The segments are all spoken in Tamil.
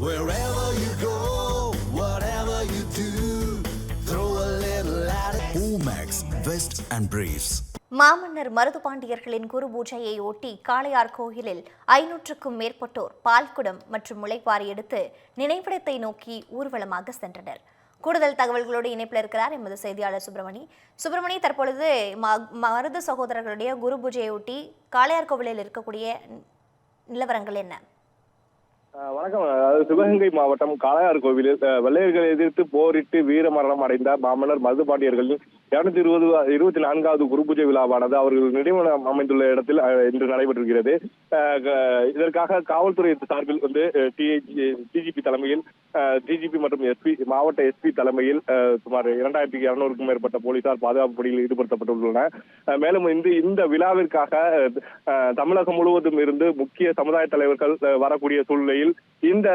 Wherever you go, whatever you do, throw a little at it. Omax, Vest and Briefs. மாமன்னர் மருதுபாண்டியர்களின் குரு பூஜையை ஒட்டி காளையார் கோயிலில் ஐநூற்றுக்கும் மேற்பட்டோர் பால்குடம் மற்றும் முளைப்பாரி எடுத்து நினைவிடத்தை நோக்கி ஊர்வலமாக சென்றனர் கூடுதல் தகவல்களோடு இணைப்பில் இருக்கிறார் எமது செய்தியாளர் சுப்பிரமணி சுப்பிரமணி தற்பொழுது ம- மருது சகோதரர்களுடைய குரு பூஜையை ஒட்டி காளையார் கோவிலில் இருக்கக்கூடிய நிலவரங்கள் என்ன வணக்கம். அதாவது சிவகங்கை மாவட்டம் காளையார் கோவிலில் வெள்ளையர்களை எதிர்த்து போரிட்டு வீரமரணம் அடைந்த மாமன்னர் மதுபாண்டியர்களின் இருநூத்தி இருபது இருபத்தி நான்காவது குருபூஜை விழாவானது அவர்கள் நினைவிடம் அமைந்துள்ள இடத்தில் இன்று நடைபெற்றிருக்கிறது. இதற்காக காவல்துறை சார்பில் வந்து டிஜிபி தலைமையில் டிஜிபி மற்றும் எஸ்பி மாவட்ட எஸ்பி தலைமையில் சுமார் இரண்டாயிரத்தி இருநூறுக்கும் மேற்பட்ட போலீசார் பாதுகாப்பு பணியில் ஈடுபடுத்தப்பட்டுள்ளனர். மேலும் இந்த இந்த விழாவிற்காக தமிழகம் முழுவதும் இருந்து முக்கிய சமுதாய தலைவர்கள் வரக்கூடிய சூழ்நிலையில் இந்த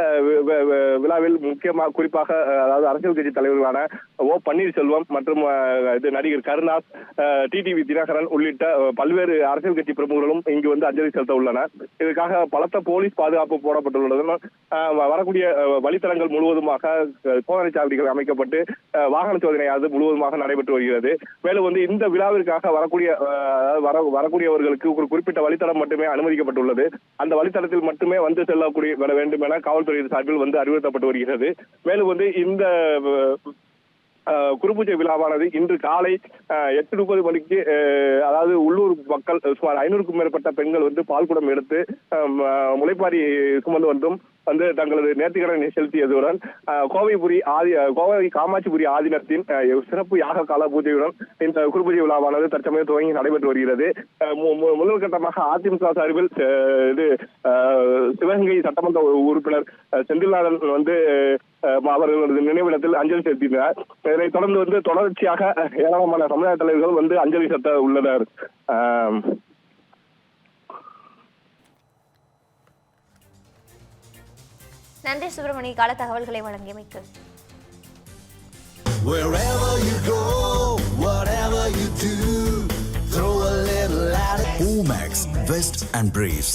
விழாவில் முக்கியமாக குறிப்பாக அதாவது அரசியல் கட்சி தலைவர்களான ஓ பன்னீர்செல்வம் மற்றும் இது நடிகர் கருணாஸ் டிடிவி தினகரன் உள்ளிட்ட பல்வேறு அரசியல் கட்சி பிரமுகர்களும் இங்கு வந்து அஞ்சலி செலுத்த உள்ளனர். இதற்காக பலத்த போலீஸ் பாதுகாப்பு போடப்பட்டுள்ளதுடன் வரக்கூடிய வழித்தடங்கள் வழித்தடங்கள் முழுவதுமாக சோதனை சாவடிகள் அமைக்கப்பட்டு வாகன வாகன அது முழுவதுமாக நடைபெற்று வருகிறது. மேலும் வந்து இந்த விழாவிற்காக வரக்கூடிய வர வரக்கூடியவர்களுக்கு ஒரு குறிப்பிட்ட வழித்தடம் மட்டுமே அனுமதிக்கப்பட்டுள்ளது. அந்த வழித்தடத்தில் மட்டுமே வந்து செல்லக்கூடிய வர வேண்டும் என காவல்துறை சார்பில் வந்து அறிவுறுத்தப்பட்டு வருகிறது. மேலும் வந்து இந்த குருபூஜை விழாவானது இன்று காலை அஹ், எட்டு முப்பது மணிக்கு அதாவது உள்ளூர் மக்கள் சுமார் ஐநூறுக்கும் மேற்பட்ட பெண்கள் வந்து பால்குடம் எடுத்து முளைப்பாரி சுமந்து வந்தும் வந்து தங்களது நேர்த்திக்கடனை செலுத்தியதுடன் கோவைபுரி ஆதி கோவை காமாட்சிபுரி ஆதீனத்தின் சிறப்பு யாக கால பூஜையுடன் இந்த குருபூஜை விழாவானது தற்சமயம் துவங்கி நடைபெற்று வருகிறது. முதல் கட்டமாக அதிமுக சார்பில் இது சிவகங்கை சட்டமன்ற உறுப்பினர் செந்தில்நாதன் வந்து அவர்களது நினைவிடத்தில் அஞ்சலி செலுத்தினார். இதனைத் தொடர்ந்து வந்து தொடர்ச்சியாக ஏராளமான சமுதாய தலைவர்கள் வந்து அஞ்சலி செலுத்த உள்ளனர். நன்றி சுப்பிரமணி கால தகவல்களை வழங்கியமைக்கு Wherever you go, whatever you do, throw a little at it. Omax, Vest and Briefs.